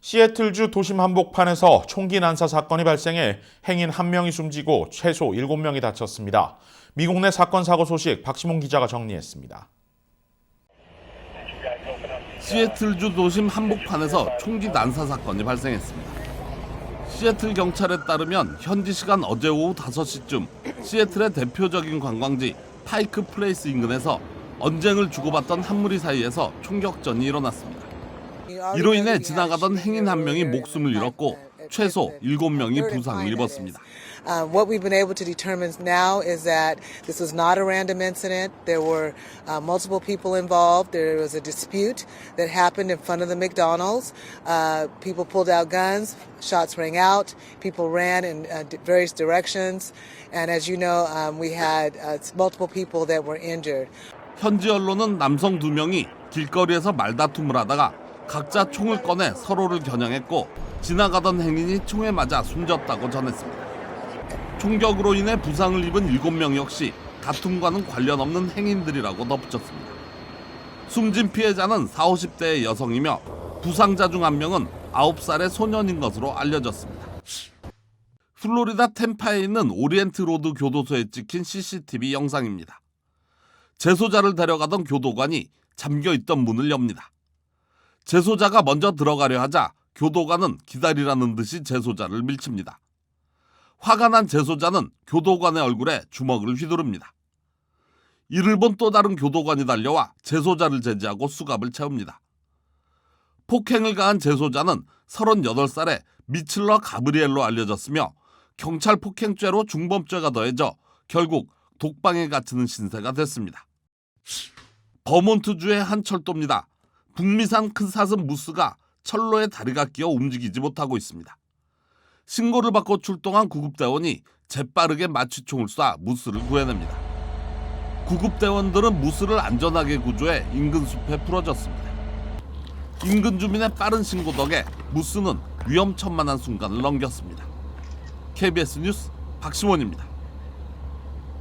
시애틀주 도심 한복판에서 총기 난사 사건이 발생해 행인 한 명이 숨지고 최소 7명이 다쳤습니다. 미국 내 사건 사고 소식 박시몽 기자가 정리했습니다. 시애틀주 도심 한복판에서 총기 난사 사건이 발생했습니다. 시애틀 경찰에 따르면 현지 시간 어제 오후 5시쯤 시애틀의 대표적인 관광지 파이크 플레이스 인근에서 언쟁을 주고받던 한 무리 사이에서 총격전이 일어났습니다. 이로 인해 지나가던 행인 한 명이 목숨을 잃었고 최소 7명이 부상을 입었습니다. Uh, what we've been able to determine now is that this was not a random incident. There were uh, multiple people involved. There was a dispute that happened in front of the McDonald's. Uh, people pulled out guns, shots rang out, people ran in uh, various directions, and as you know, um, we had uh, multiple people that were injured. 현지 언론은 남성 두 명이 길거리에서 말다툼을 하다가 각자 총을 꺼내 서로를 겨냥했고 지나가던 행인이 총에 맞아 숨졌다고 전했습니다. 총격으로 인해 부상을 입은 7명 역시 다툼과는 관련 없는 행인들이라고 덧붙였습니다. 숨진 피해자는 40, 50대의 여성이며 부상자 중 한 명은 9살의 소년인 것으로 알려졌습니다. 플로리다 템파에 있는 오리엔트 로드 교도소에 찍힌 CCTV 영상입니다. 재소자를 데려가던 교도관이 잠겨 있던 문을 엽니다. 재소자가 먼저 들어가려 하자 교도관은 기다리라는 듯이 재소자를 밀칩니다. 화가 난 재소자는 교도관의 얼굴에 주먹을 휘두릅니다. 이를 본 또 다른 교도관이 달려와 재소자를 제지하고 수갑을 채웁니다. 폭행을 가한 재소자는 38살의 미칠러 가브리엘로 알려졌으며 경찰 폭행죄로 중범죄가 더해져 결국 독방에 갇히는 신세가 됐습니다. 버몬트주의 한 철도입니다. 북미산 큰 사슴 무스가 철로에 다리가 끼어 움직이지 못하고 있습니다. 신고를 받고 출동한 구급대원이 재빠르게 마취총을 쏴 무스를 구해냅니다. 구급대원들은 무스를 안전하게 구조해 인근 숲에 풀어졌습니다. 인근 주민의 빠른 신고 덕에 무스는 위험천만한 순간을 넘겼습니다. KBS 뉴스 박시원입니다.